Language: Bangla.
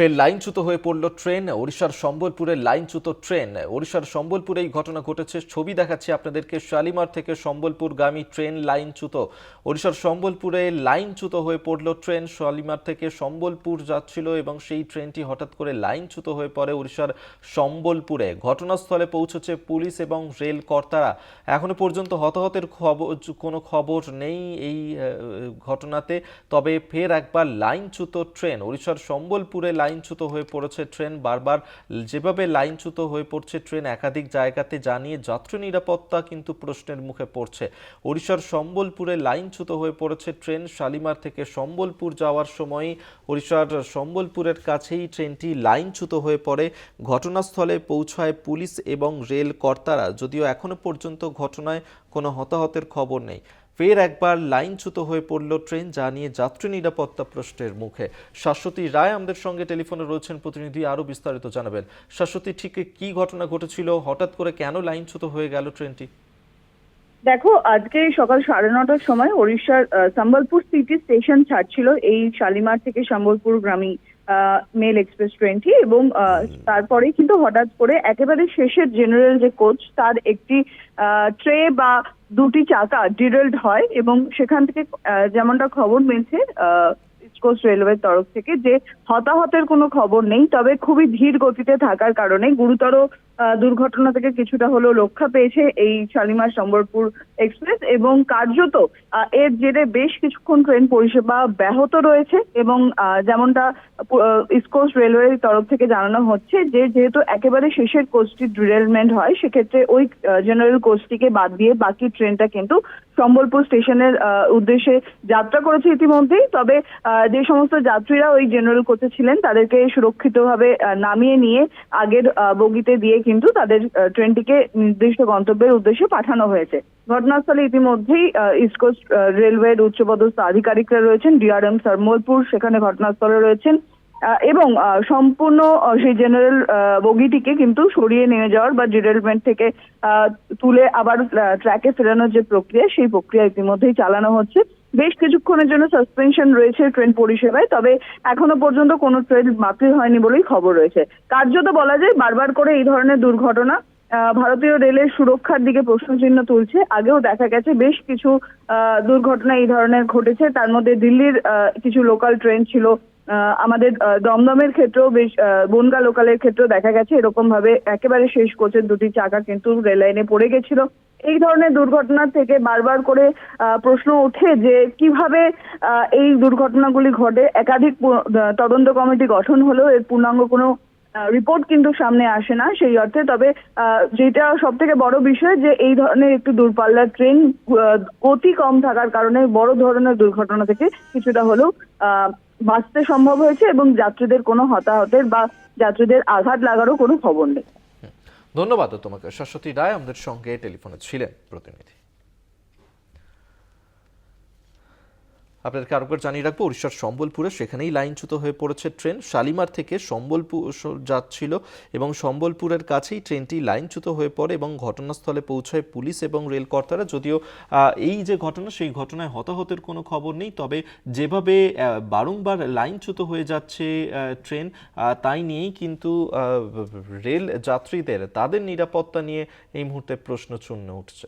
ফের লাইনচ্যুত হয়ে পড়ল ট্রেন। ওড়িশার সম্বলপুরের লাইনচ্যুত ট্রেন। ওড়িশার সম্বলপুরে এই ঘটনা ঘটেছে। ছবি দেখাচ্ছি আপনাদেরকে। শালিমার থেকে সম্বলপুরগামী ট্রেন লাইনচ্যুত। ওড়িশার সম্বলপুরে লাইনচ্যুত হয়ে পড়ল ট্রেন। শালিমার থেকে সম্বলপুর যাচ্ছিল এবং সেই ট্রেনটি হঠাৎ করে লাইনচ্যুত হয়ে পড়ে ওড়িশার সম্বলপুরে। ঘটনাস্থলে পৌঁছেছে পুলিশ এবং রেল কর্তারা। এখনও পর্যন্ত হতাহতের খবর, কোনো খবর নেই এই ঘটনাতে। তবে ফের একবার লাইনচ্যুত ট্রেন। ওড়িশার সম্বলপুরে লাইনচ্যুত হয়ে পড়েছে ট্রেন। বারবার যেভাবে লাইনচ্যুত হয়ে পড়ছে ট্রেন, একাধিক জায়গাতে জানিয়ে যাত্রী নিরাপত্তা কিন্তু প্রশ্নের মুখে পড়ছে। ওড়িশার সম্বলপুরে লাইনচ্যুত হয়ে পড়েছে ট্রেন। শালিমার থেকে সম্বলপুর যাওয়ার সময় ওড়িশার সম্বলপুরের কাছেই ট্রেনটি লাইনচ্যুত হয়ে পড়ে। ঘটনাস্থলে পৌঁছায় পুলিশ এবং রেল কর্তারা, যদিও এখনও পর্যন্ত ঘটনায় কোনো হতাহতের খবর নেই। ফের একবার লাইনচ্যুত হয়ে পড়ল ট্রেন যা নিয়ে যাত্রী নিরাপত্তা প্রশ্নের মুখে। শাশ্বতী রায় আমাদের সঙ্গে টেলিফোনে রয়েছেন প্রতিনিধি আরও বিস্তারিত জানাবেন। শাশ্বতী, ঠিক কি ঘটনা ঘটেছিল? হঠাৎ করে কেন লাইনচ্যুত হয়ে গেল ট্রেনটি? দেখো, আজকে সকাল সাড়ে নটার সময় ওড়িশার সম্বলপুর সিটি স্টেশন ছাড়ছিল। এই শালিমার থেকে সম্বলপুর গ্রামী মেল এক্সপ্রেস ট্রেনটি এবং তারপরে কিন্তু হঠাৎ করে একেবারে শেষের জেনারেল যে কোচ তার একটি ট্রে বা দুটি চাকা ডিরেল্ড হয় এবং সেখান থেকে যেমনটা খবর মিলছে কোস্ট রেলওয়ের তরফ থেকে যে হতাহতের কোনো খবর নেই তবে খুবই ধীর গতিতে থাকার কারণে গুরুতর দুর্ঘটনা থেকে কিছুটা হলেও রক্ষা পেয়েছে এই শালিমার সম্বলপুর এক্সপ্রেস এবং কার্যত এর জেরে বেশ কিছুক্ষণ ট্রেন পরিষেবা ব্যাহত রয়েছে এবং যেমনটা ইস্টকোস্ট রেলওয়ের তরফ থেকে জানানো হচ্ছে যে যেহেতু একেবারে শেষের কোচটি ডিরেলমেন্ট হয়, সেক্ষেত্রে ওই জেনারেল কোচটিকে বাদ দিয়ে বাকি ট্রেনটা কিন্তু সম্বলপুর স্টেশনের উদ্দেশ্যে যাত্রা করেছে ইতিমধ্যেই। তবে যে সমস্ত যাত্রীরা ওই জেনারেল কোচে ছিলেন, তাদেরকে সুরক্ষিতভাবে নামিয়ে নিয়ে আগের বগিতে দিয়ে কিন্তু তাদের ট্রেনটিকে নির্দিষ্ট গন্তব্যের উদ্দেশ্যে পাঠানো হয়েছে। ঘটনাস্থলে ইতিমধ্যেই আহ, ইস্ট কোস্ট রেলওয়ের উচ্চপদস্থ আধিকারিকরা রয়েছেন ডিআরএম সরমলপুর সেখানে ঘটনাস্থলে রয়েছেন এবং সম্পূর্ণ সেই জেনারেল বগিটিকে কিন্তু সরিয়ে নিয়ে যাওয়ার বা ডিরেলমেন্ট থেকে তুলে আবার ট্র্যাকে ফেরানোর যে প্রক্রিয়া সেই প্রক্রিয়া ইতিমধ্যেই চালানো হচ্ছে। বেশ কিছুক্ষণের জন্য সাসপেনশন রয়েছে ট্রেন পরিষেবায়, তবে এখনও পর্যন্ত কোনো ট্রেন বাতিল হয়নি বলেই খবর রয়েছে। কার্যত বলা যায় বারবার করে এই ধরনের দুর্ঘটনা ভারতীয় রেলের সুরক্ষার দিকে প্রশ্নচিহ্ন তুলছে। আগেও দেখা গেছে বেশ কিছু দুর্ঘটনা এই ধরনের ঘটেছে। তার মধ্যে দিল্লির কিছু লোকাল ট্রেন ছিল। আমাদের দমদমের ক্ষেত্রেও বেশ বনগা লোকালের ক্ষেত্রেও দেখা গেছে। এরকম ভাবে একেবারে শেষ কোচের দুটি চাকা কিন্তু রেল লাইনে পড়ে গেছিল। এই ধরনের দুর্ঘটনা থেকে বারবার করে প্রশ্ন ওঠে যে কীভাবে এই দুর্ঘটনাগুলি ঘটে। একাধিক তদন্ত কমিটি গঠন হলেও এর পূর্ণাঙ্গ কোনো রিপোর্ট কিন্তু সামনে আসে না সেই অর্থে। তবে যেটা সব থেকে বড় বিষয় যে এই ধরনের একটু দূরপাল্লার ট্রেন গতি কম থাকার কারণে বড় ধরনের দুর্ঘটনা থেকে কিছুটা হলেও বাঁচতে সম্ভব হয়েছে এবং যাত্রীদের কোনো হতাহতের বা যাত্রীদের আঘাত লাগারও কোনো খবর নেই। ধন্যবাদ তোমাকে। শাশ্বতী রায় আমাদের সঙ্গে টেলিফোনে ছিলেন প্রতিনিধি। আপনাদেরকে আরেকবার জানিয়ে রাখব, উড়িষ্যার সম্বলপুরে সেখানেই লাইনচ্যুত হয়ে পড়েছে ট্রেন। শালিমার থেকে সম্বলপুর যাচ্ছিল এবং সম্বলপুরের কাছেই ট্রেনটি লাইনচ্যুত হয়ে পড়ে এবং ঘটনাস্থলে পৌঁছায় পুলিশ এবং রেল কর্তারা যদিও এই যে ঘটনা, সেই ঘটনায় হতাহতের কোনো খবর নেই, তবে যেভাবে বারংবার লাইনচ্যুত হয়ে যাচ্ছে ট্রেন তাই নিয়েই কিন্তু রেল যাত্রীদের, তাদের নিরাপত্তা নিয়ে এই মুহূর্তে প্রশ্ন চূর্ণ উঠছে।